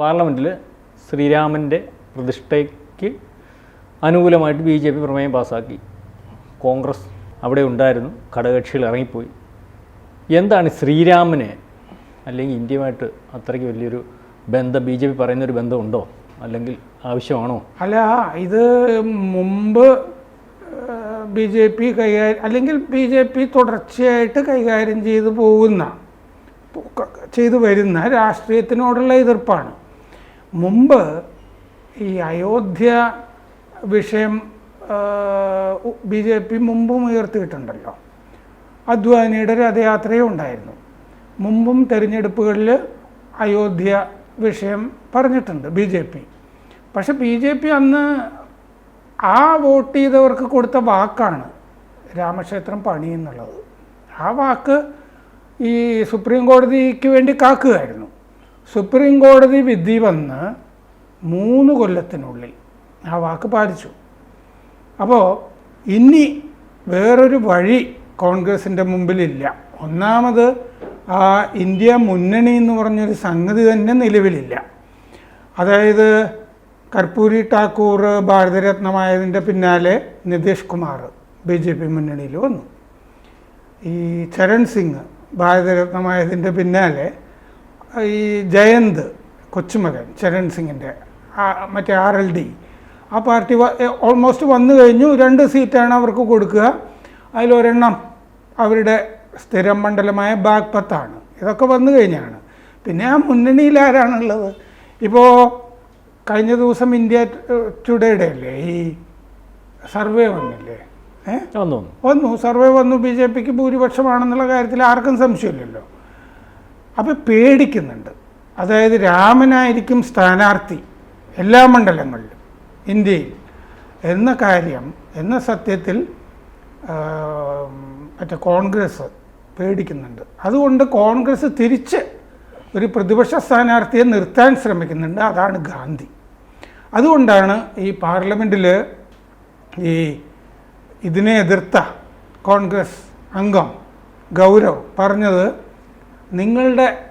പാർലമെന്റിൽ ശ്രീരാമന്റെ പ്രതിഷ്ഠയ്ക്ക് അനുകൂലമായിട്ട് ബി ജെ പി പ്രമേയം പാസ്സാക്കി. കോൺഗ്രസ് അവിടെ ഉണ്ടായിരുന്നു ഘടകകക്ഷികൾ ഇറങ്ങിപ്പോയി. എന്താണ് ശ്രീരാമനെ അല്ലെങ്കിൽ ഇന്ത്യയുമായിട്ട് അത്രയ്ക്ക് വലിയൊരു ബന്ധം ബി ജെ പി പറയുന്നൊരു ബന്ധമുണ്ടോ? അല്ലെങ്കിൽ ആവശ്യമാണോ? അല്ല ഇത് മുമ്പ് ബി ജെ പി കൈകാര്യം അല്ലെങ്കിൽ ബി ജെ പി തുടർച്ചയായിട്ട് കൈകാര്യം ചെയ്തു പോകുന്ന ചെയ്തു വരുന്ന രാഷ്ട്രീയത്തിനോടുള്ള എതിർപ്പാണ്. മുമ്പ് ഈ അയോധ്യ വിഷയം ബി ജെ പി മുമ്പും ഉയർത്തിയിട്ടുണ്ടല്ലോ. അദ്വാനിയുടെ രഥയാത്രയും ഉണ്ടായിരുന്നു. മുമ്പും തെരഞ്ഞെടുപ്പുകളിൽ അയോധ്യ വിഷയം പറഞ്ഞിട്ടുണ്ട് ബി ജെ പി. പക്ഷെ ബി ജെ പി അന്ന് ആ വോട്ട് ചെയ്തവർക്ക് കൊടുത്ത വാക്കാണ് രാമക്ഷേത്രം പണി എന്നുള്ളത് ആ വാക്ക് ഈ സുപ്രീം കോടതിക്ക് വേണ്ടി കാക്കുകയായിരുന്നു. സുപ്രീം കോടതി വിധി വന്ന് മൂന്ന് കൊല്ലത്തിനുള്ളിൽ ആ വാക്ക് പാലിച്ചു. അപ്പോൾ ഇനി വേറൊരു വഴി കോൺഗ്രസിന്റെ മുമ്പിലില്ല. ഒന്നാമത് ആ ഇന്ത്യ മുന്നണി എന്ന് പറഞ്ഞൊരു സംഗതി തന്നെ നിലവിലില്ല. അതായത് കർപ്പൂരി ടാക്കൂർ ഭാരതരത്നമായതിന്റെ പിന്നാലെ Nitish Kumar B J P മുന്നണിയിൽ വന്നു. ഈ ചരൺ സിംഗ് ഭാരതരത്നമായതിന്റെ പിന്നാലെ ഈ ജയന്ത് കൊച്ചുമകൻ ചരൺ സിംഗിന്റെ മറ്റേ ആർ എൽ ഡി ആ പാർട്ടി ഓൾമോസ്റ്റ് വന്നു കഴിഞ്ഞു. രണ്ട് സീറ്റാണ് അവർക്ക് കൊടുക്കുക. അതിലൊരെണ്ണം അവരുടെ സ്ഥിരം മണ്ഡലമായ ബാഗ്പത്താണ്. ഇതൊക്കെ വന്നു കഴിഞ്ഞാണ്. പിന്നെ ആ മുന്നണിയിൽ ആരാണുള്ളത്? ഇപ്പോൾ കഴിഞ്ഞ ദിവസം ഇന്ത്യ ടുഡേയുടെ അല്ലേ ഈ സർവേ വന്നില്ലേ? ഏ? വന്നു വന്നു. വന്നു. സർവേ വന്നു. ബി ജെ പിക്ക് ഭൂരിപക്ഷമാണെന്നുള്ള കാര്യത്തിൽ ആർക്കും സംശയമില്ലല്ലോ. അപ്പോൾ പേടിക്കുന്നുണ്ട്. അതായത് രാമനായിരിക്കും സ്ഥാനാർത്ഥി എല്ലാ മണ്ഡലങ്ങളിലും ഇന്ത്യയിൽ. എന്ന കാര്യം എന്ന സത്യത്തിൽ മറ്റേ കോൺഗ്രസ് പേടിക്കുന്നുണ്ട്. അതുകൊണ്ട് കോൺഗ്രസ് തിരിച്ച് ഒരു പ്രതിപക്ഷ സ്ഥാനാർത്ഥിയെ നിർത്താൻ ശ്രമിക്കുന്നുണ്ട്. അതാണ് ഗാന്ധി. അതുകൊണ്ടാണ് ഈ പാർലമെന്റിൽ ഈ ഇതിനെ എതിർത്ത കോൺഗ്രസ് അംഗം ഗൗരവ് പറഞ്ഞത് നിങ്ങളുടെ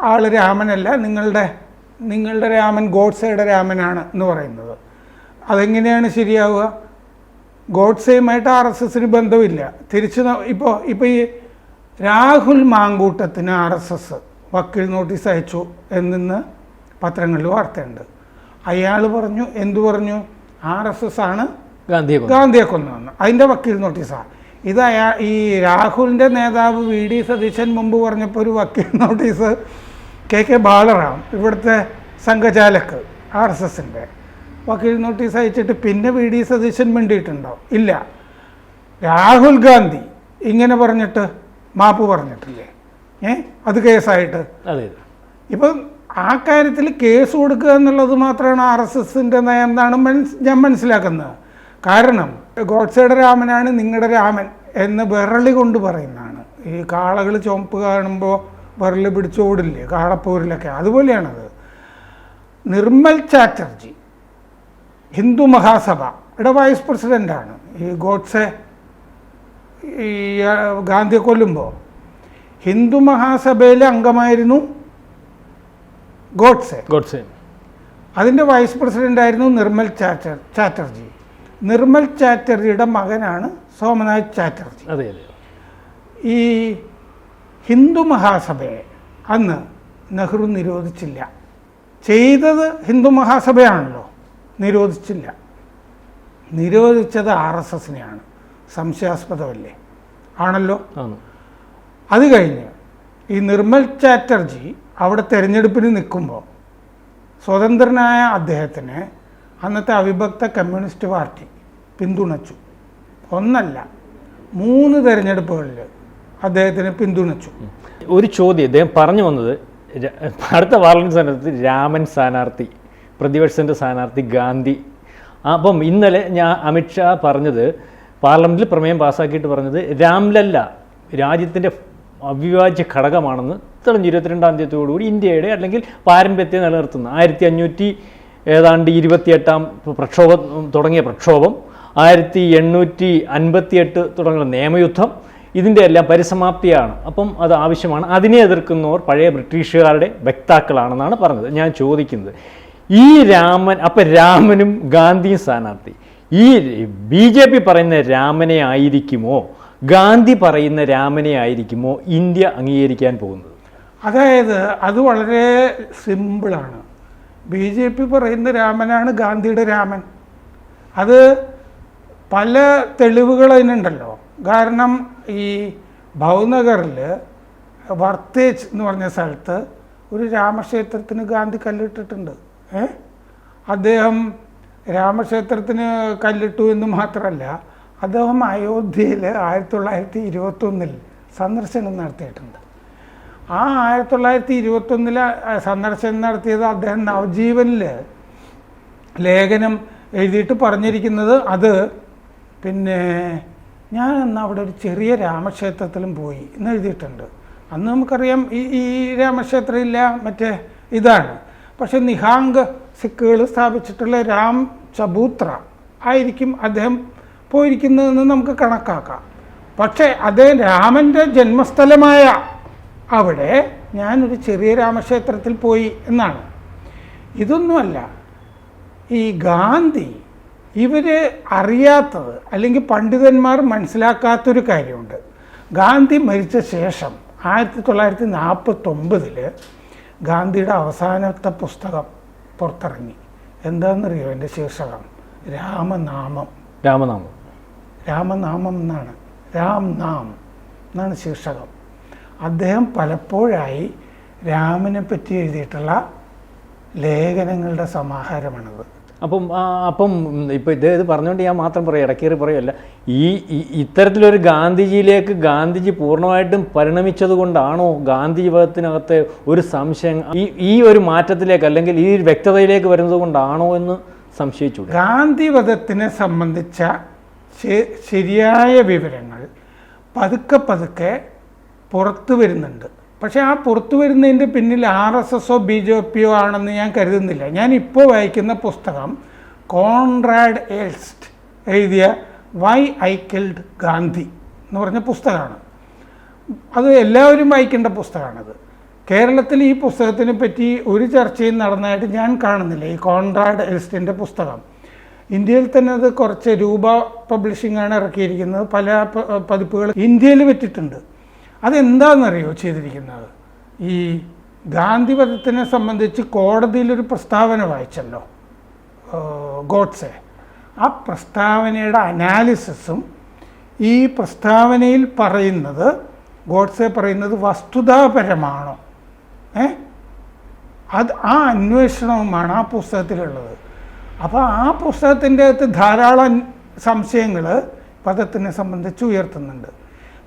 ആൾ രാമനല്ല നിങ്ങളുടെ നിങ്ങളുടെ രാമൻ ഗോഡ്സയുടെ രാമനാണ് എന്ന് പറയുന്നത്. അതെങ്ങനെയാണ് ശരിയാവുക? ഗോഡ്സയുമായിട്ട് ആർ എസ് എസിന് ബന്ധമില്ല. തിരിച്ച് ഇപ്പോൾ ഇപ്പോൾ ഈ രാഹുൽ മാങ്കൂട്ടത്തിന് ആർ എസ് എസ് വക്കീൽ നോട്ടീസ് അയച്ചു എന്നിന്ന് പത്രങ്ങളിൽ വാർത്തയുണ്ട്. അയാൾ പറഞ്ഞു എന്തു പറഞ്ഞു? ആർ എസ് എസ് ആണ് ഗാന്ധിയെ കൊന്നു. വന്നു അതിന്റെ വക്കീൽ നോട്ടീസാണ് ഇത് അയാ ഈ രാഹുലിന്റെ നേതാവ് വി ഡി സതീശൻ മുമ്പ് പറഞ്ഞപ്പോൾ ഒരു വക്കീൽ നോട്ടീസ് കെ കെ ബാലറാം ഇവിടുത്തെ സംഘചാലക്ക് ആർ എസ് എസിന്റെ വക്കീൽ നോട്ടീസ് അയച്ചിട്ട് പിന്നെ വി ഡി സതീശൻ വേണ്ടിയിട്ടുണ്ടോ ഇല്ല. രാഹുൽ ഗാന്ധി ഇങ്ങനെ പറഞ്ഞിട്ട് മാപ്പ് പറഞ്ഞിട്ടില്ലേ? ഏ? അത് കേസായിട്ട്? ഇപ്പം ആ കാര്യത്തിൽ കേസ് കൊടുക്കുക എന്നുള്ളത് മാത്രമാണ് ആർ എസ് എസിന്റെ നയം. എന്നാണ് മനസ് ഞാൻ മനസ്സിലാക്കുന്നത്? കാരണം ഗോഡ്സയുടെ രാമനാണ് നിങ്ങളുടെ രാമൻ എന്ന് വിരളി കൊണ്ട് പറയുന്നതാണ്. ഈ കാളകൾ ചുമപ്പ് കാണുമ്പോൾ വിരളി പിടിച്ചോടില്ലേ കാളപ്പൂരിലൊക്കെ? അതുപോലെയാണത്. നിർമ്മൽ ചാറ്റർജി ഹിന്ദു മഹാസഭ മഹാസഭയുടെ വൈസ് പ്രസിഡന്റാണ് ഈ ഗോഡ്സെ ഈ ഗാന്ധിയെ കൊല്ലുമ്പോൾ ഹിന്ദു മഹാസഭയിലെ അംഗമായിരുന്നു ഗോഡ്സെ. ഗോഡ്സെ. അതിന്റെ വൈസ് പ്രസിഡന്റായിരുന്നു നിർമ്മൽ ചാറ്റർ ചാറ്റർജി. നിർമ്മൽ ചാറ്റർജിയുടെ മകനാണ് സോമനാഥ് ചാറ്റർജി. അതെ അതെ. ഈ ഹിന്ദു മഹാസഭയെ അന്ന് നെഹ്റു നിരോധിച്ചില്ല. ചെയ്തത് ഹിന്ദു മഹാസഭയാണല്ലോ നിരോധിച്ചില്ല. നിരോധിച്ചത് ആർ എസ് എസിനെയാണ്. സംശയാസ്പദമല്ലേ? ആണല്ലോ? ആണ്. അത് കഴിഞ്ഞ് ഈ നിർമ്മൽ ചാറ്റർജി അവിടെ തെരഞ്ഞെടുപ്പിന് നിൽക്കുമ്പോൾ സ്വതന്ത്രനായ അദ്ദേഹത്തിന് അന്നത്തെ അവിഭക്ത കമ്മ്യൂണിസ്റ്റ് പാർട്ടി പിന്തുണച്ചു. ഒന്നല്ല മൂന്ന് തെരഞ്ഞെടുപ്പുകളിൽ അദ്ദേഹത്തിന് പിന്തുണച്ചു. ഒരു ചോദ്യം അദ്ദേഹം പറഞ്ഞു വന്നത് അടുത്ത പാർലമെന്റ് സ്ഥാനത്ത് രാമൻ സ്ഥാനാർത്ഥി പ്രതിപക്ഷത്തിന്റെ സ്ഥാനാർത്ഥി ഗാന്ധി. അപ്പം ഇന്നലെ ഞാൻ അമിത്ഷാ പറഞ്ഞത് പാർലമെന്റിൽ പ്രമേയം പാസ്സാക്കിയിട്ട് പറഞ്ഞത് രാംലല്ല രാജ്യത്തിന്റെ അവിഭാജ്യ ഘടകമാണെന്ന് തെളിഞ്ഞു ഇരുപത്തിരണ്ടാം തീയതിയോടുകൂടി ഇന്ത്യയുടെ അല്ലെങ്കിൽ പാരമ്പര്യത്തെ നിലനിർത്തുന്ന ആയിരത്തി അഞ്ഞൂറ്റി ഏതാണ്ട് ഇരുപത്തിയെട്ടാം പ്രക്ഷോഭം തുടങ്ങിയ പ്രക്ഷോഭം ആയിരത്തി എണ്ണൂറ്റി അൻപത്തിയെട്ട് തുടങ്ങുന്ന നിയമയുദ്ധം ഇതിന്റെ എല്ലാം പരിസമാപ്തിയാണ്. അപ്പം അത് ആവശ്യമാണ്. അതിനെ എതിർക്കുന്നവർ പഴയ ബ്രിട്ടീഷുകാരുടെ വക്താക്കളാണെന്നാണ് പറഞ്ഞത് ഞാൻ ചോദിക്കുന്നത്. ഈ രാമൻ അപ്പം രാമനും ഗാന്ധിയും സ്ഥാനാർത്ഥി. ഈ ബി ജെ പി പറയുന്ന രാമനെ ആയിരിക്കുമോ? ഗാന്ധി പറയുന്ന രാമനെ ആയിരിക്കുമോ? ഇന്ത്യ അംഗീകരിക്കാൻ പോകുന്നത്? അതായത് അത് വളരെ സിമ്പിളാണ്. ബി ജെ പി പറയുന്ന രാമനാണ് ഗാന്ധിയുടെ രാമൻ. അത് പല തെളിവുകൾ അതിനുണ്ടല്ലോ. കാരണം ഈ ഭവനഗറിൽ വർത്തേജ് എന്ന് പറഞ്ഞ സ്ഥലത്ത് ഒരു രാമക്ഷേത്രത്തിന് ഗാന്ധി കല്ലിട്ടിട്ടുണ്ട്. ഏ? അദ്ദേഹം രാമക്ഷേത്രത്തിന് കല്ലിട്ടു എന്ന് മാത്രമല്ല അദ്ദേഹം അയോധ്യയിൽ ആയിരത്തി തൊള്ളായിരത്തി ഇരുപത്തൊന്നിൽ സന്ദർശനം നടത്തിയിട്ടുണ്ട്. ആ ആയിരത്തി തൊള്ളായിരത്തി ഇരുപത്തൊന്നിൽ സന്ദർശനം നടത്തിയത് അദ്ദേഹം നവജീവനിൽ ലേഖനം എഴുതിയിട്ട് പറഞ്ഞിരിക്കുന്നത് അത് പിന്നെ ഞാൻ അന്ന് അവിടെ ഒരു ചെറിയ രാമക്ഷേത്രത്തിലും പോയി എന്ന് എഴുതിയിട്ടുണ്ട്. അന്ന് നമുക്കറിയാം ഈ ഈ രാമക്ഷേത്രം ഇല്ല മറ്റേ ഇതാണ്. പക്ഷെ നിഹാങ്ക് സിഖുകൾ സ്ഥാപിച്ചിട്ടുള്ള രാം ചബൂത്ര ആയിരിക്കും അദ്ദേഹം പോയിരിക്കുന്നതെന്ന് നമുക്ക് കണക്കാക്കാം. പക്ഷേ അദ്ദേഹം രാമന്റെ ജന്മസ്ഥലമായ അവിടെ ഞാനൊരു ചെറിയ രാമക്ഷേത്രത്തിൽ പോയി എന്നാണ്. ഇതൊന്നുമല്ല. ഈ ഗാന്ധി ഇവർ അറിയാത്തത് അല്ലെങ്കിൽ പണ്ഡിതന്മാർ മനസ്സിലാക്കാത്തൊരു കാര്യമുണ്ട്. ഗാന്ധി മരിച്ച ശേഷം ആയിരത്തി തൊള്ളായിരത്തി നാൽപ്പത്തൊമ്പതിൽ ഗാന്ധിയുടെ അവസാനത്തെ പുസ്തകം പുറത്തിറങ്ങി. എന്താണെന്നറിയോ എന്റെ ശീർഷകം? രാമനാമം. രാമനാമം. രാമനാമം എന്നാണ്. രാം നാം എന്നാണ് ശീർഷകം. അദ്ദേഹം പലപ്പോഴായി രാമനെ പറ്റി എഴുതിയിട്ടുള്ള ലേഖനങ്ങളുടെ സമാഹാരമാണത്. അപ്പം അപ്പം ഇപ്പം ഇത് ഇത് പറഞ്ഞുകൊണ്ട് ഞാൻ മാത്രം പറയാം ഇടക്കേറി പറയുമല്ല ഈ ഇത്തരത്തിലൊരു ഗാന്ധിജിയിലേക്ക് ഗാന്ധിജി പൂർണമായിട്ടും പരിണമിച്ചത് കൊണ്ടാണോ ഗാന്ധി ജീവിതത്തിനകത്തെ ഒരു സംശയം ഈ ഈ ഒരു മാറ്റത്തിലേക്ക് അല്ലെങ്കിൽ ഈ വ്യക്തതയിലേക്ക് വരുന്നത് കൊണ്ടാണോ എന്ന് സംശയിച്ചു ഗാന്ധിവധത്തിനെ സംബന്ധിച്ച ശരിയായ വിവരങ്ങൾ പതുക്കെ പതുക്കെ പുറത്തു വരുന്നുണ്ട്. പക്ഷേ ആ പുറത്തു വരുന്നതിന്റെ പിന്നിൽ ആർ എസ് എസോ ബി ജെ പിയോ ആണെന്ന് ഞാൻ കരുതുന്നില്ല. ഞാൻ ഇപ്പോൾ വായിക്കുന്ന പുസ്തകം കോൺറാഡ് എൽസ്റ്റ് എഴുതിയ വൈ ഐ കിൽഡ് ഗാന്ധി എന്ന് പറഞ്ഞ പുസ്തകമാണ്. അത് എല്ലാവരും വായിക്കേണ്ട പുസ്തകമാണത്. കേരളത്തിൽ ഈ പുസ്തകത്തിനെ പറ്റി ഒരു ചർച്ചയും നടന്നതായിട്ട് ഞാൻ കാണുന്നില്ല. ഈ കോൺറാഡ് എൽസ്റ്റിന്റെ പുസ്തകം. ഇന്ത്യയിൽ തന്നെ അത് കുറച്ച് രൂപ പബ്ലിഷിംഗ് ആണ് ഇറക്കിയിരിക്കുന്നത്. പല പതിപ്പുകൾ ഇന്ത്യയിൽ വിറ്റിട്ടുണ്ട്. അതെന്താണെന്നറിയോ ചെയ്തിരിക്കുന്നത്? ഈ ഗാന്ധിവധത്തിനെ സംബന്ധിച്ച് കോടതിയിലൊരു പ്രസ്താവന വായിച്ചല്ലോ ഗോഡ്സെ. ആ പ്രസ്താവനയുടെ അനാലിസിസും ഈ പ്രസ്താവനയിൽ പറയുന്നത് ഗോഡ്സെ പറയുന്നത് വസ്തുതാപരമാണോ? ഏ? അത് ആ അന്വേഷണവുമാണ് ആ പുസ്തകത്തിലുള്ളത്. അപ്പോൾ ആ പുസ്തകത്തിന്റെ അകത്ത് ധാരാളം സംശയങ്ങൾ പദത്തിനെ സംബന്ധിച്ച് ഉയർത്തുന്നുണ്ട്.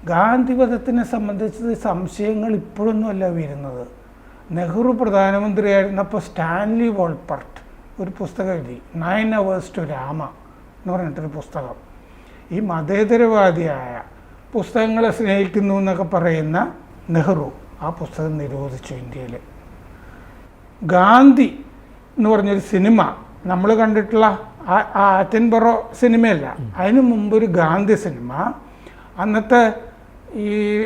ഗാന്ധിവധത്തിനെ സംബന്ധിച്ച് സംശയങ്ങൾ ഇപ്പോഴൊന്നുമല്ല വരുന്നത്. നെഹ്റു പ്രധാനമന്ത്രിയായിരുന്നപ്പോൾ സ്റ്റാൻലി വോൾപ്പർട്ട് ഒരു പുസ്തകം എഴുതി. നയൻ അവേഴ്സ് ടു രാമ എന്ന് പറഞ്ഞിട്ടൊരു പുസ്തകം. ഈ മതേതരവാദിയായ പുസ്തകങ്ങളെ സ്നേഹിക്കുന്നു എന്നൊക്കെ പറയുന്ന നെഹ്റു ആ പുസ്തകം നിരോധിച്ചു ഇന്ത്യയിൽ ഗാന്ധി എന്ന് പറഞ്ഞൊരു സിനിമ നമ്മൾ കണ്ടിട്ടുള്ള ആ- ആറ്റൻപറോ ആറ്റൻബറോ സിനിമയല്ല. അതിനു മുമ്പ് ഒരു ഗാന്ധി സിനിമ. അന്നത്തെ ഈ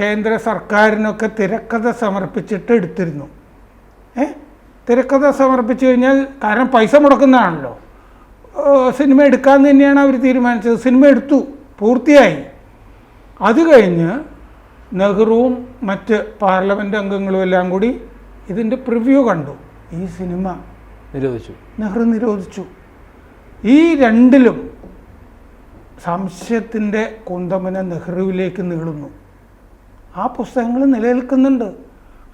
കേന്ദ്ര സർക്കാരിനൊക്കെ തിരക്കഥ സമർപ്പിച്ചിട്ട് എടുത്തിരുന്നു. ഏ? തിരക്കഥ സമർപ്പിച്ചു കഴിഞ്ഞാൽ കാരണം പൈസ മുടക്കുന്നതാണല്ലോ. സിനിമ എടുക്കാമെന്ന് തന്നെയാണ് അവർ തീരുമാനിച്ചത്. സിനിമ എടുത്തു. പൂർത്തിയായി. അത് കഴിഞ്ഞ് നെഹ്റുവും മറ്റ് പാർലമെന്റ് അംഗങ്ങളും എല്ലാം കൂടി ഇതിന്റെ പ്രിവ്യൂ കണ്ടു. ഈ സിനിമ നിരോധിച്ചു. നെഹ്റു നിരോധിച്ചു. ഈ രണ്ടിലും സംശയത്തിന്റെ കുന്തമന നെഹ്റുവിലേക്ക് നീളുന്നു. ആ പുസ്തകങ്ങൾ നിലനിൽക്കുന്നുണ്ട്.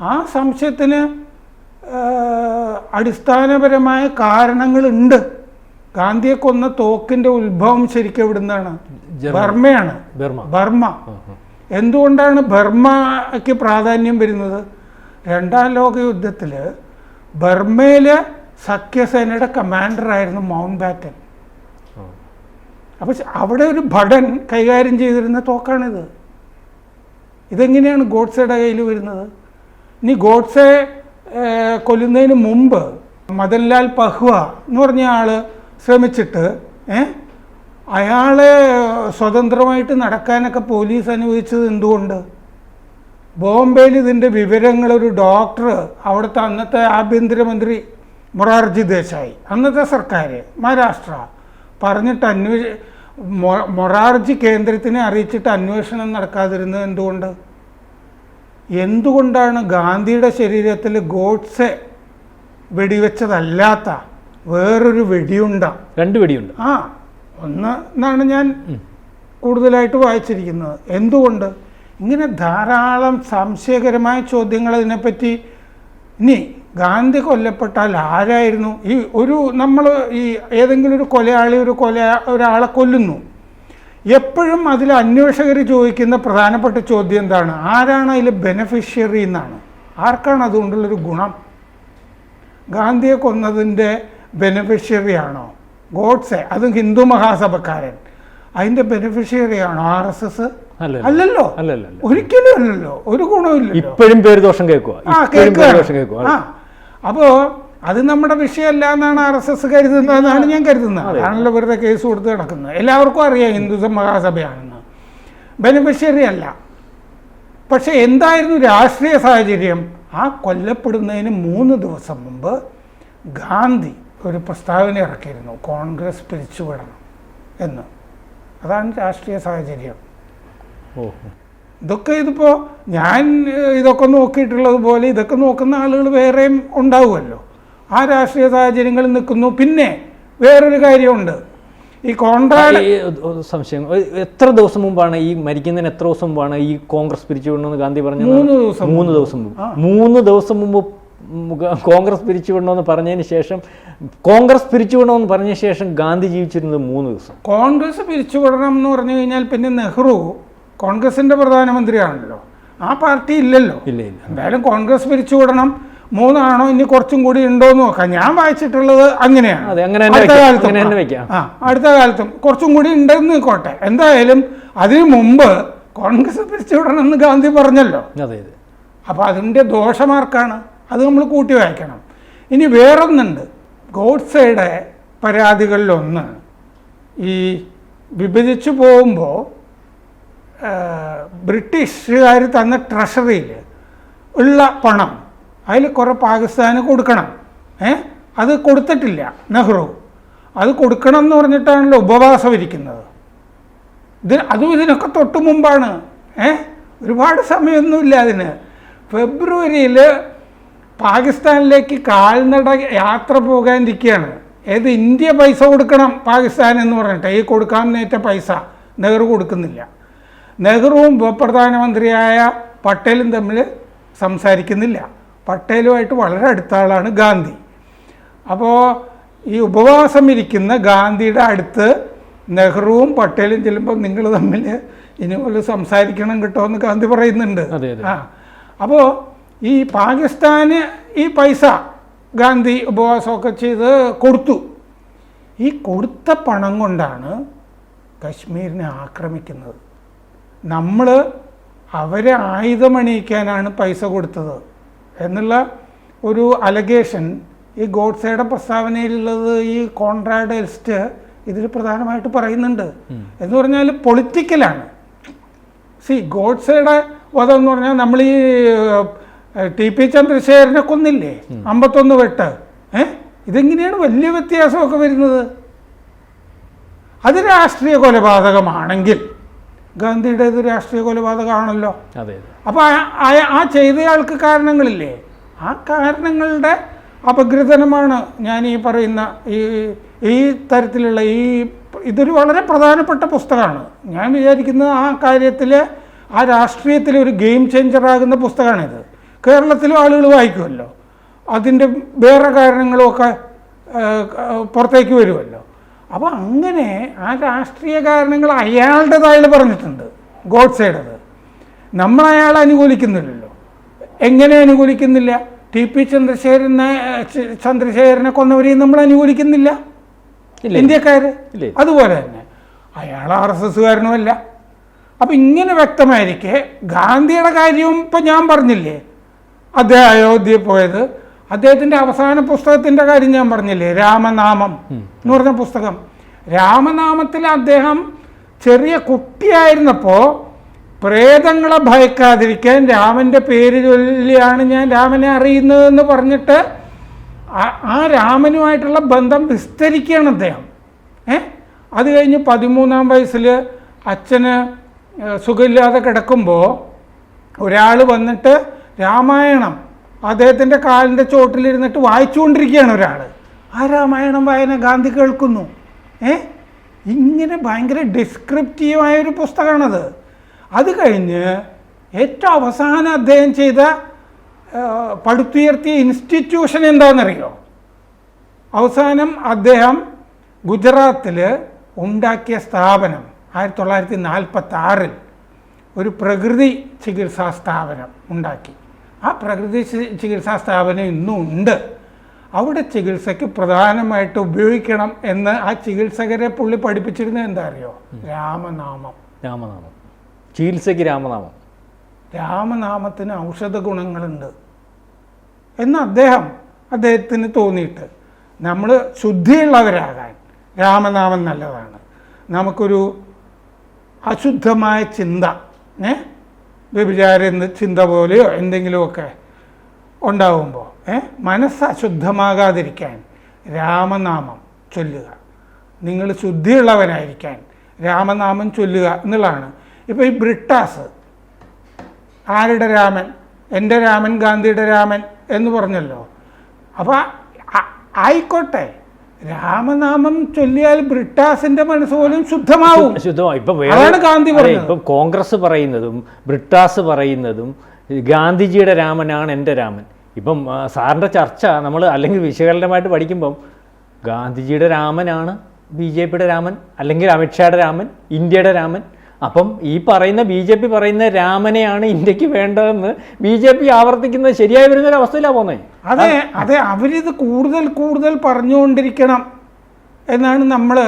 ആ സംശയത്തിന് അടിസ്ഥാനപരമായ കാരണങ്ങളുണ്ട്. ഗാന്ധിയെ കൊന്ന തോക്കിന്റെ ഉത്ഭവം ശരിക്കും എവിടുന്നാണ്? ജർമ്മനി. ബർമയാണ്. ബർമ. ബർമ. എന്തുകൊണ്ടാണ് ബർമയ്ക്ക് പ്രാധാന്യം വരുന്നത്? രണ്ടാം ലോക യുദ്ധത്തിൽ ബർമയിലെ സഖ്യസേനയുടെ കമാൻഡറായിരുന്നു മൗണ്ട് ബാറ്റൻ. അപ്പോൾ അവിടെ ഒരു ഭടൻ കൈകാര്യം ചെയ്തിരുന്ന തോക്കാണിത്. ഇതെങ്ങനെയാണ് ഗോഡ്സയുടെ കയ്യിൽ വരുന്നത്? ഇനി ഗോഡ്സെ കൊല്ലുന്നതിന് മുമ്പ് മദൻലാൽ പഹ്വ എന്ന് പറഞ്ഞ ആൾ ശ്രമിച്ചിട്ട് അയാളെ സ്വതന്ത്രമായിട്ട് നടക്കാനൊക്കെ പോലീസ് അനുവദിച്ചത് എന്തുകൊണ്ട്? ബോംബെയിൽ ഇതിന്റെ വിവരങ്ങൾ ഒരു ഡോക്ടർ അവിടുത്തെ അന്നത്തെ ആഭ്യന്തരമന്ത്രി മൊറാർജി ദേശായി അന്നത്തെ സർക്കാർ മഹാരാഷ്ട്ര. പറഞ്ഞിട്ട് അന്വേഷ മൊറാർജി കേന്ദ്രത്തിനെ അറിയിച്ചിട്ട് അന്വേഷണം നടക്കാതിരുന്നത് എന്തുകൊണ്ട്? എന്തുകൊണ്ടാണ് ഗാന്ധിയുടെ ശരീരത്തിൽ ഗോഡ്സെ വെടിവെച്ചതല്ലാത്ത വേറൊരു വെടിയുണ്ട? രണ്ട് വെടിയുണ്ട്. ആ ഒന്ന് എന്നാണ് ഞാൻ കൂടുതലായിട്ട് വായിച്ചിരിക്കുന്നത്. എന്തുകൊണ്ട്? ഇങ്ങനെ ധാരാളം സംശയകരമായ ചോദ്യങ്ങൾ അതിനെപ്പറ്റി ഇനി ഗാന്ധി കൊല്ലപ്പെട്ടാൽ ആരായിരുന്നു? ഈ ഒരു നമ്മൾ ഈ ഏതെങ്കിലും ഒരു കൊലയാളി ഒരു കൊല ഒരാളെ കൊല്ലുന്നു. എപ്പോഴും അതിൽ അന്വേഷകർ ചോദിക്കുന്ന പ്രധാനപ്പെട്ട ചോദ്യം എന്താണ്? ആരാണ് അതിൽ ബെനഫിഷ്യറി എന്നാണ്. ആർക്കാണ് അതുകൊണ്ടുള്ളൊരു ഗുണം? ഗാന്ധിയെ കൊന്നതിന്റെ ബെനഫിഷ്യറിയാണോ ഗോഡ്സെ അതും ഹിന്ദു മഹാസഭക്കാരൻ. അതിന്റെ ബെനിഫിഷ്യറി ആണോ? R S S? അല്ല അല്ലല്ലോ. അല്ലല്ല? അല്ല ഒരിക്കലും അല്ലല്ലോ. ഒരു ഗുണമില്ലല്ലോ ഇപ്പോഴും പേര് ദോഷം കേൾക്കുക ആ ഇപ്പോഴും പേര് ദോഷം കേൾക്കുക കേൾക്കുക ആ അപ്പോ അത് നമ്മുടെ വിഷയമല്ല എന്നാണ് ആർ എസ് എസ് കരുതുന്നതെന്നാണ് ഞാൻ കരുതുന്നത്. അതാണല്ലോ വെറുതെ കേസ് കൊടുത്ത് കിടക്കുന്നത്. എല്ലാവർക്കും അറിയാം ഹിന്ദുസം മഹാസഭയാണെന്ന്. ബെനിഫിഷ്യറി അല്ല. പക്ഷെ എന്തായിരുന്നു രാഷ്ട്രീയ സാഹചര്യം? ആ കൊല്ലപ്പെടുന്നതിന് മൂന്ന് ദിവസം മുമ്പ് ഗാന്ധി ഒരു പ്രസ്താവന ഇറക്കിയിരുന്നു. കോൺഗ്രസ് പിരിച്ചുവിടണം എന്ന്. അതാണ് രാഷ്ട്രീയ സാഹചര്യം. ഓഹോ. ഇതൊക്കെ ഇതിപ്പോൾ ഞാൻ ഇതൊക്കെ നോക്കിയിട്ടുള്ളത് പോലെ ഇതൊക്കെ നോക്കുന്ന ആളുകൾ വേറെയും ഉണ്ടാവുമല്ലോ. ആ രാഷ്ട്രീയ സാഹചര്യങ്ങളിൽ നിൽക്കുന്നു. പിന്നെ വേറൊരു കാര്യമുണ്ട്. ഈ കോൺട്രാക്ട് സംശയം. എത്ര ദിവസം മുമ്പാണ് ഈ മരിക്കുന്നതിന് എത്ര ദിവസം മുമ്പാണ് ഈ കോൺഗ്രസ് പിരിച്ചുവിടണമെന്ന് ഗാന്ധി പറഞ്ഞത്? മൂന്ന് ദിവസം മൂന്ന് ദിവസം മുമ്പ്. മൂന്ന് ദിവസം മുമ്പ് കോൺഗ്രസ് പിരിച്ചുവിടണമെന്ന് പറഞ്ഞതിന് ശേഷം കോൺഗ്രസ് പിരിച്ചുവിടണമെന്ന് പറഞ്ഞ ശേഷം ഗാന്ധി ജീവിച്ചിരുന്നത് മൂന്ന് ദിവസം. കോൺഗ്രസ് പിരിച്ചുവിടണം എന്ന് പറഞ്ഞു കഴിഞ്ഞാൽ പിന്നെ നെഹ്റു കോൺഗ്രസിന്റെ പ്രധാനമന്ത്രിയാണല്ലോ. ആ പാർട്ടി ഇല്ലല്ലോ. ഇല്ല ഇല്ല. എന്തായാലും കോൺഗ്രസ് പിരിച്ചുവിടണം. മൂന്നാണോ ഇനി കുറച്ചും കൂടി ഉണ്ടോ എന്ന് നോക്കാം. ഞാൻ വായിച്ചിട്ടുള്ളത് അങ്ങനെയാണ്. അടുത്ത. കാലത്തും. ആ. അടുത്ത കാലത്തും കുറച്ചും കൂടി ഉണ്ടെന്ന് നിൽക്കോട്ടെ എന്തായാലും അതിനു മുമ്പ് കോൺഗ്രസ് പിരിച്ചുവിടണം എന്ന് ഗാന്ധി പറഞ്ഞല്ലോ. അതിന്റെ അപ്പോൾ അതിന്റെ ദോഷമാർക്കാണ് അത് നമ്മൾ കൂട്ടി വായിക്കണം. ഇനി വേറൊന്നുണ്ട്. ഗോഡ്സയുടെ പരാതികളിലൊന്ന് ഈ വിഭജിച്ചു പോകുമ്പോൾ ബ്രിട്ടീഷുകാർ തന്ന ട്രഷറിയിൽ ഉള്ള പണം അതിൽ കുറേ പാകിസ്ഥാന് കൊടുക്കണം. ഏ? അത് കൊടുത്തിട്ടില്ല നെഹ്റു. അത് കൊടുക്കണം എന്ന് പറഞ്ഞിട്ടാണല്ലോ ഉപവാസം ഇരിക്കുന്നത്. ഇത് അതും ഇതിനൊക്കെ തൊട്ട് മുമ്പാണ്. ഏ? ഒരുപാട് സമയമൊന്നുമില്ല അതിന്. ഫെബ്രുവരിയിൽ പാകിസ്ഥാനിലേക്ക് കാൽനട യാത്ര പോകാനിരിക്കുകയാണ് ഏത് ഇന്ത്യ പൈസ കൊടുക്കണം പാകിസ്ഥാൻ എന്ന് പറഞ്ഞിട്ട്. ഈ കൊടുക്കാൻ നേറ്റ പൈസ നെഹ്റു കൊടുക്കുന്നില്ല. നെഹ്റുവും ഉപപ്രധാനമന്ത്രിയായ പട്ടേലും തമ്മിൽ സംസാരിക്കുന്നില്ല. പട്ടേലുമായിട്ട് വളരെ അടുത്ത ആളാണ് ഗാന്ധി. അപ്പോൾ ഈ ഉപവാസം ഇരിക്കുന്ന ഗാന്ധിയുടെ അടുത്ത് നെഹ്റുവും പട്ടേലും ചെല്ലുമ്പോൾ നിങ്ങൾ തമ്മിൽ ഇനി പോലെ സംസാരിക്കണം കേട്ടോ എന്ന് ഗാന്ധി പറയുന്നുണ്ട്. ആ അപ്പോൾ ഈ പാകിസ്ഥാന് ഈ പൈസ ഗാന്ധി ഉപവാസമൊക്കെ ചെയ്ത് കൊടുത്തു. ഈ കൊടുത്ത പണം കൊണ്ടാണ് കശ്മീരിനെ ആക്രമിക്കുന്നത്. നമ്മൾ അവരെ ആയുധമണിയിക്കാനാണ് പൈസ കൊടുത്തത് എന്നുള്ള ഒരു അലഗേഷൻ ഈ ഗോഡ്സയുടെ പ്രസ്താവനയിലുള്ളത് ഈ കോൺട്രാക്ട് എൽസ്റ്റ് ഇതിൽ പ്രധാനമായിട്ട് പറയുന്നുണ്ട്. എന്ന് പറഞ്ഞാൽ പൊളിറ്റിക്കലാണ്. സി ഗോഡ്സയുടെ വധം എന്ന് പറഞ്ഞാൽ നമ്മൾ ഈ ടി പി ചന്ദ്രശേഖരനെ കൊന്നില്ലേ? അമ്പത്തൊന്ന് വെട്ട്. ഏ? ഇതെങ്ങനെയാണ് വലിയ വ്യത്യാസമൊക്കെ വരുന്നത്? അത് രാഷ്ട്രീയ കൊലപാതകമാണെങ്കിൽ ഗാന്ധിയുടേത് രാഷ്ട്രീയ കൊലപാതകമാണല്ലോ. അതെ അപ്പോൾ ആ ചെയ്തയാൾക്ക് കാരണങ്ങളില്ലേ? ആ കാരണങ്ങളുടെ അപഗ്രഥനമാണ് ഞാൻ ഈ പറയുന്ന ഈ ഈ തരത്തിലുള്ള ഈ ഇതൊരു വളരെ പ്രധാനപ്പെട്ട പുസ്തകമാണ്. ഞാൻ വിചാരിക്കുന്നത് ആ കാര്യത്തിൽ ആ രാഷ്ട്രീയത്തിൽ ഒരു ഗെയിം ചേഞ്ചറാകുന്ന പുസ്തകമാണിത്. കേരളത്തിലും ആളുകൾ വായിക്കുമല്ലോ. അതിന്റെ വേറെ കാരണങ്ങളുമൊക്കെ പുറത്തേക്ക് വരുമല്ലോ. അപ്പോൾ അങ്ങനെ ആ രാഷ്ട്രീയ കാരണങ്ങൾ അയാളുടേതായിട്ട് പറഞ്ഞിട്ടുണ്ട്. ഗോഡ്സേടത്. നമ്മൾ അയാളെ അനുകൂലിക്കുന്നില്ലല്ലോ. എങ്ങനെ അനുകൂലിക്കുന്നില്ല? ടി പി ചന്ദ്രശേഖരനെ ചന്ദ്രശേഖരനെ കൊന്നവരെയും നമ്മൾ അനുകൂലിക്കുന്നില്ല. ഇല്ല. അതുപോലെ തന്നെ. അയാൾ ആർ എസ് എസ്സുകാരനുമല്ല അപ്പം ഇങ്ങനെ വ്യക്തമായിരിക്കെ ഗാന്ധിയുടെ കാര്യവും ഇപ്പം ഞാൻ പറഞ്ഞില്ലേ? അദ്ദേഹം അയോധ്യയിൽ പോയത് അദ്ദേഹത്തിന്റെ അവസാന പുസ്തകത്തിന്റെ കാര്യം ഞാൻ പറഞ്ഞില്ലേ? രാമനാമം എന്ന് പറഞ്ഞ പുസ്തകം. രാമനാമത്തിൽ അദ്ദേഹം ചെറിയ കുട്ടിയായിരുന്നപ്പോൾ പ്രേതങ്ങളെ ഭയക്കാതിരിക്കാൻ രാമന്റെ പേര് ചൊല്ലിയാണ് ഞാൻ രാമനെ അറിയുന്നതെന്ന് പറഞ്ഞിട്ട് ആ രാമനുമായിട്ടുള്ള ബന്ധം വിസ്തരിക്കുകയാണ് അദ്ദേഹം. ഏ? അത് കഴിഞ്ഞ് പതിമൂന്നാം വയസ്സിൽ അച്ഛന് സുഖമില്ലാതെ കിടക്കുമ്പോൾ ഒരാൾ വന്നിട്ട് രാമായണം അദ്ദേഹത്തിന്റെ കാലിന്റെ ചോട്ടിലിരുന്നിട്ട് വായിച്ചുകൊണ്ടിരിക്കുകയാണ് ഒരാൾ ആ രാമായണം വായന? ഗാന്ധി കേൾക്കുന്നു. ഏ? ഇങ്ങനെ ഭയങ്കര ഡിസ്ക്രിപ്റ്റീവായ ഒരു പുസ്തകമാണത്. അത് കഴിഞ്ഞ് ഏറ്റവും അവസാനം അദ്ദേഹം ചെയ്ത പടുത്തുയർത്തിയ ഇൻസ്റ്റിറ്റ്യൂഷൻ എന്താണെന്നറിയോ? അവസാനം അദ്ദേഹം ഗുജറാത്തിൽ ഉണ്ടാക്കിയ സ്ഥാപനം ആയിരത്തി തൊള്ളായിരത്തി നാൽപ്പത്തി ആറിൽ ഒരു പ്രകൃതി ചികിത്സാ സ്ഥാപനം ഉണ്ടാക്കി. ആ പ്രകൃതി ചികിത്സാ സ്ഥാപനം ഇന്നും ഉണ്ട് അവിടെ ചികിത്സയ്ക്ക് പ്രധാനമായിട്ട് ഉപയോഗിക്കണം എന്ന് ആ ചികിത്സകരെ പുള്ളി പഠിപ്പിച്ചിരുന്നത് എന്താ അറിയോ രാമനാമം. രാമനാമം. ചികിത്സയ്ക്ക് രാമനാമം. രാമനാമത്തിന് ഔഷധ ഗുണങ്ങളുണ്ട്. എന്ന് അദ്ദേഹം അദ്ദേഹത്തിന് തോന്നിയിട്ട് നമ്മൾ ശുദ്ധിയുള്ളവരാകാൻ രാമനാമം നല്ലതാണ്. നമുക്കൊരു അശുദ്ധമായ ചിന്ത ഏ? വ്യഭിചാര ചിന്ത പോലെയോ എന്തെങ്കിലുമൊക്കെ ഉണ്ടാവുമ്പോൾ മനസ്സ് അശുദ്ധമാകാതിരിക്കാൻ രാമനാമം ചൊല്ലുക. നിങ്ങൾ ശുദ്ധിയുള്ളവനായിരിക്കാൻ രാമനാമം ചൊല്ലുക എന്നുള്ളതാണ്. ഇപ്പോൾ ഈ ബ്രിട്ടാസ് ആരുടെ രാമൻ? എന്റെ രാമൻ ഗാന്ധിയുടെ രാമൻ എന്ന് പറഞ്ഞല്ലോ. അപ്പോൾ ആയിക്കോട്ടെ. രാമനാമം ചൊല്ലിയാൽ ബ്രിട്ടാസിന്റെ മനസ്സ് പോലും ശുദ്ധമാവും. ശുദ്ധമാവും. ഇപ്പൊ അതാണ് ഗാന്ധി. ഇപ്പൊ കോൺഗ്രസ് പറയുന്നതും ബ്രിട്ടാസ് പറയുന്നതും ഗാന്ധിജിയുടെ രാമനാണ് എന്റെ രാമൻ. ഇപ്പം സാറിന്റെ ചർച്ച നമ്മൾ അല്ലെങ്കിൽ വിശകലനമായിട്ട് പഠിക്കുമ്പം ഗാന്ധിജിയുടെ രാമനാണ് ബി ജെ പിയുടെ രാമൻ അല്ലെങ്കിൽ അമിത്ഷായുടെ രാമൻ ഇന്ത്യയുടെ രാമൻ. അപ്പം ഈ പറയുന്ന ബി ജെ പി പറയുന്ന രാമനെയാണ് ഇന്ത്യയ്ക്ക് വേണ്ടതെന്ന് ബി ജെ പി ആവർത്തിക്കുന്നത് ശരിയായി വരുന്ന ഒരു അവസ്ഥയിലാണ് പോകുന്നത് അതെ അതെ അവരിത് കൂടുതൽ കൂടുതൽ പറഞ്ഞുകൊണ്ടിരിക്കണം എന്നാണ് നമ്മൾ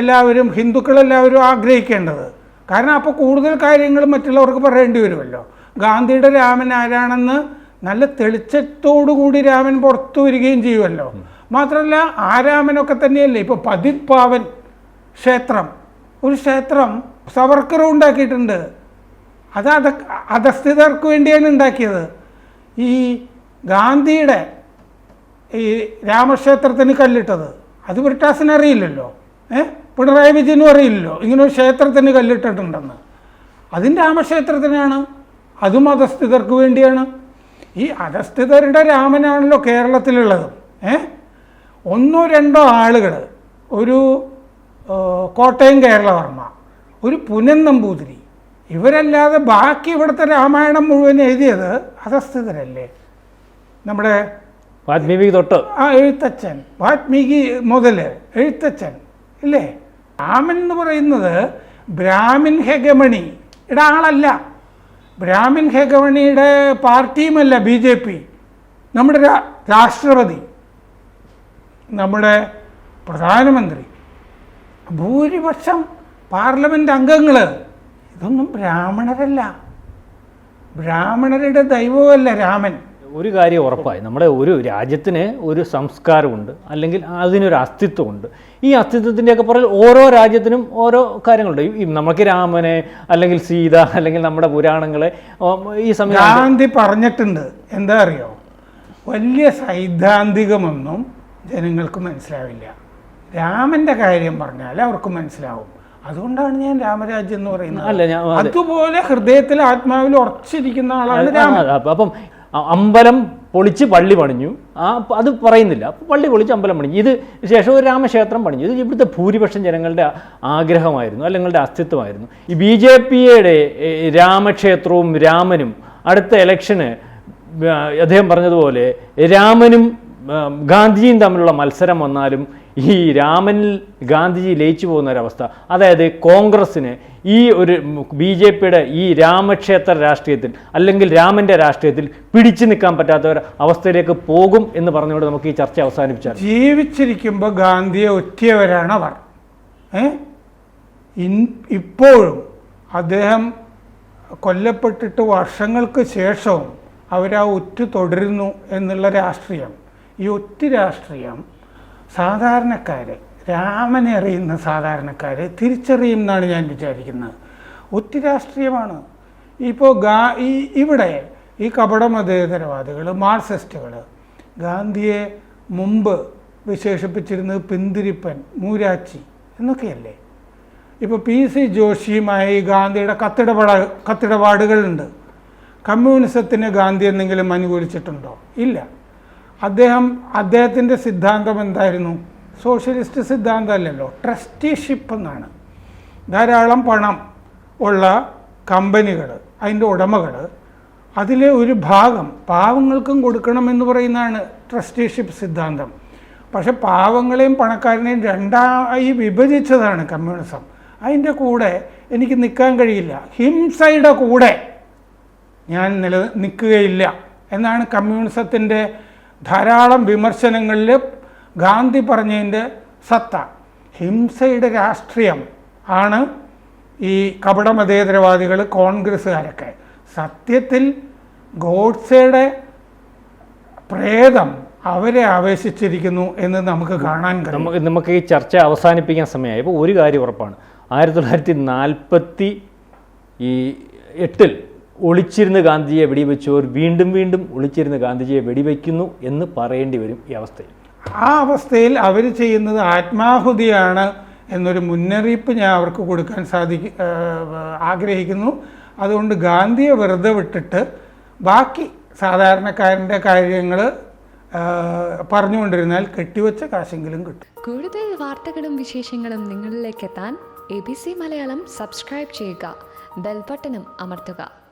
എല്ലാവരും ഹിന്ദുക്കളെല്ലാവരും ആഗ്രഹിക്കേണ്ടത്. കാരണം അപ്പോൾ കൂടുതൽ കാര്യങ്ങൾ മറ്റുള്ളവർക്ക് പറയേണ്ടി വരുമല്ലോ. ഗാന്ധിയുടെ രാമൻ ആരാണെന്ന് നല്ല തെളിച്ചത്തോടുകൂടി രാമൻ പുറത്തു വരികയും ചെയ്യുമല്ലോ. മാത്രമല്ല ആ രാമനൊക്കെ തന്നെയല്ലേ ഇപ്പോൾ പതിപ്പാവൻ ക്ഷേത്രം. ഒരു ക്ഷേത്രം സവർക്കർ ഉണ്ടാക്കിയിട്ടുണ്ട്. അത് അധ അധസ്ഥിതർക്ക് വേണ്ടിയാണ് ഉണ്ടാക്കിയത്. ഈ ഗാന്ധിയുടെ ഈ രാമക്ഷേത്രത്തിന് കല്ലിട്ടത്. അത് ബ്രിട്ടാസിന് അറിയില്ലല്ലോ. ഏ? പിണറായി വിജയനും അറിയില്ലല്ലോ. ഇങ്ങനെ ക്ഷേത്രത്തിന് കല്ലിട്ടിട്ടുണ്ടെന്ന്. അതും രാമക്ഷേത്രത്തിനാണ്. അതും അധസ്ഥിതർക്ക് വേണ്ടിയാണ്. ഈ അധസ്ഥിതരുടെ രാമനാണല്ലോ കേരളത്തിലുള്ളത്. ഏ? ഒന്നോ രണ്ടോ ആളുകൾ ഒരു കോട്ടയം കേരളവർമ്മ ഒരു പുനൻ നമ്പൂതിരി ഇവരല്ലാതെ ബാക്കി ഇവിടുത്തെ രാമായണം മുഴുവൻ എഴുതിയത് അധസ്ഥിതരല്ലേ? നമ്മുടെ വാത്മീകി തൊട്ട്. ആ എഴുത്തച്ഛൻ. വാത്മീകി മുതൽ എഴുത്തച്ഛൻ. ഇല്ലേ? രാമൻ എന്ന് പറയുന്നത് ബ്രാഹ്മിൻ ഹെഗമണി. ഇട ആളല്ല. ബ്രാഹ്മിൻ ഹെഗമണിയുടെ പാർട്ടിയുമല്ല ബി ജെ പി. നമ്മുടെ രാ- രാഷ്ട്രപതി. നമ്മുടെ പ്രധാനമന്ത്രി. ഭൂരിപക്ഷം പാർലമെന്റ് അംഗങ്ങൾ ഇതൊന്നും ബ്രാഹ്മണരല്ല. ബ്രാഹ്മണരുടെ ദൈവമല്ല രാമൻ. ഒരു കാര്യം ഉറപ്പായി. നമ്മുടെ ഒരു രാജ്യത്തിന് ഒരു സംസ്കാരമുണ്ട് അല്ലെങ്കിൽ അതിനൊരു അസ്തിത്വമുണ്ട്. ഈ അസ്തിത്വത്തിന്റെയൊക്കെ പുറകിൽ ഓരോ രാജ്യത്തിനും ഓരോ കാര്യങ്ങളുണ്ട്. ഈ- നമുക്ക് രാമനെ അല്ലെങ്കിൽ സീത അല്ലെങ്കിൽ നമ്മുടെ പുരാണങ്ങളെ ഈ സമയം ഗാന്ധി പറഞ്ഞിട്ടുണ്ട്. എന്താ അറിയോ? വലിയ സൈദ്ധാന്തികമൊന്നും ജനങ്ങൾക്ക് മനസ്സിലാവില്ല. രാമന്റെ കാര്യം പറഞ്ഞാൽ അവർക്ക് മനസ്സിലാവും. അതുകൊണ്ടാണ് ഞാൻ രാമരാജ്യം എന്ന് പറയുന്നത്. അല്ല ഞാൻ അതുപോലെ ഹൃദയത്തിൽ ആത്മാവിൽ ഉറച്ചിരിക്കുന്ന ആളാണ് രാമൻ. അപ്പം അമ്പലം പൊളിച്ച് പള്ളി പണിഞ്ഞു. ആ അത് പറയുന്നില്ല. അപ്പോൾ പള്ളി പൊളിച്ച് അമ്പലം പണിഞ്ഞു. ഇത് ശേഷം ഒരു രാമക്ഷേത്രം പണിഞ്ഞു. ഇത് ഇവിടുത്തെ ഭൂരിപക്ഷം ജനങ്ങളുടെ ആഗ്രഹമായിരുന്നു അല്ലെങ്കിൽ അസ്തിത്വമായിരുന്നു. ഈ ബി ജെ പിയുടെ രാമക്ഷേത്രവും രാമനും അടുത്ത ഇലക്ഷന് ആ, അദ്ദേഹം പറഞ്ഞതുപോലെ രാമനും ഗാന്ധിജിയും തമ്മിലുള്ള മത്സരം വന്നാലും ഈ രാമനിൽ ഗാന്ധിജി ലയിച്ചു പോകുന്ന ഒരവസ്ഥ അതായത് കോൺഗ്രസ്സിന് ഈ ഒരു ബി ജെ പിയുടെ ഈ രാമക്ഷേത്ര രാഷ്ട്രീയത്തിൽ അല്ലെങ്കിൽ രാമന്റെ രാഷ്ട്രീയത്തിൽ പിടിച്ചു നിൽക്കാൻ പറ്റാത്ത ഒരു അവസ്ഥയിലേക്ക് പോകും എന്ന് പറഞ്ഞുകൊണ്ട് നമുക്ക് ഈ ചർച്ച അവസാനിപ്പിച്ചാൽ. ജീവിച്ചിരിക്കുമ്പോൾ ഗാന്ധിയെ ഒറ്റിയവരാണ് അവർ. ഇപ്പോഴും അദ്ദേഹം കൊല്ലപ്പെട്ടിട്ട് വർഷങ്ങൾക്ക് ശേഷവും അവരാ ഒറ്റ തുടരുന്നു എന്നുള്ള രാഷ്ട്രീയം. ഈ ഒറ്റ രാഷ്ട്രീയം സാധാരണക്കാരെ രാമനെ അറിയുന്ന സാധാരണക്കാർ തിരിച്ചറിയും എന്നാണ് ഞാൻ വിചാരിക്കുന്നത്. ഒത്തിരി രാഷ്ട്രീയമാണ്. ഇപ്പോൾ ഗാ ഈ ഇവിടെ ഈ കപടമതേതരവാദികൾ മാർക്സിസ്റ്റുകൾ ഗാന്ധിയെ മുമ്പ് വിശേഷിപ്പിച്ചിരുന്നത് പിന്തിരിപ്പൻ മൂരാച്ചി എന്നൊക്കെയല്ലേ? ഇപ്പോൾ പി സി ജോഷിയുമായി ഗാന്ധിയുടെ കത്തിടപാട കത്തിടപാടുകളുണ്ട്. കമ്മ്യൂണിസത്തിന് ഗാന്ധി എന്തെങ്കിലും അനുകൂലിച്ചിട്ടുണ്ടോ? ഇല്ല. അദ്ദേഹം അദ്ദേഹത്തിന്റെ സിദ്ധാന്തം എന്തായിരുന്നു? സോഷ്യലിസ്റ്റ് സിദ്ധാന്തമല്ലല്ലോ ട്രസ്റ്റിഷിപ്പ് എന്നാണ്. ധാരാളം പണം ഉള്ള കമ്പനികൾ അതിന്റെ ഉടമകൾ അതിലെ ഒരു ഭാഗം പാവങ്ങൾക്കും കൊടുക്കണമെന്ന് പറയുന്നതാണ് ട്രസ്റ്റിഷിപ്പ് സിദ്ധാന്തം. പക്ഷെ പാവങ്ങളെയും പണക്കാരനെയും രണ്ടായി വിഭജിച്ചതാണ് കമ്മ്യൂണിസം. അതിന്റെ കൂടെ എനിക്ക് നിൽക്കാൻ കഴിയില്ല. ഹിംസയുടെ കൂടെ ഞാൻ നില നിൽക്കുകയില്ല എന്നാണ് കമ്മ്യൂണിസത്തിന്റെ ധാരാളം വിമർശനങ്ങളിൽ ഗാന്ധി പറഞ്ഞതിന്റെ സത്ത. ഹിംസയുടെ രാഷ്ട്രീയം ആണ് ഈ കപടമതേതരവാദികൾ കോൺഗ്രസ്സുകാരൊക്കെ. സത്യത്തിൽ ഗോഡ്സയുടെ പ്രേതം അവരെ ആവേശിച്ചിരിക്കുന്നു എന്ന് നമുക്ക് കാണാൻ നമുക്ക് നമുക്ക് ഈ ചർച്ച അവസാനിപ്പിക്കാൻ സമയമായി. ഇപ്പോൾ ഒരു കാര്യം ഉറപ്പാണ്. ആയിരത്തി തൊള്ളായിരത്തി നാൽപ്പത്തി ഈ എട്ടിൽ ഒളിച്ചിരുന്ന് ഗാന്ധിജിയെ വെടിവെച്ചവർ വീണ്ടും വീണ്ടും ഒളിച്ചിരുന്ന് ഗാന്ധിജിയെ വെടിവെക്കുന്നു എന്ന് പറയേണ്ടി വരും ഈ അവസ്ഥയിൽ. ആ അവസ്ഥയിൽ അവർ ചെയ്യുന്നത് ആത്മാഹുതിയാണ് എന്നൊരു മുന്നറിയിപ്പ് ഞാൻ അവർക്ക് കൊടുക്കാൻ സാധിക്കും ആഗ്രഹിക്കുന്നു. അതുകൊണ്ട് ഗാന്ധിയെ വെറുതെ വിട്ടിട്ട് ബാക്കി സാധാരണക്കാരന്റെ കാര്യങ്ങൾ പറഞ്ഞുകൊണ്ടിരുന്നാൽ കെട്ടിവെച്ച കാശെങ്കിലും കിട്ടും. കൂടുതൽ വാർത്തകളും വിശേഷങ്ങളും നിങ്ങളിലേക്ക് എത്താൻ A B C Malayalam subscribe ചെയ്യുക ബെൽബട്ടനും അമർത്തുക.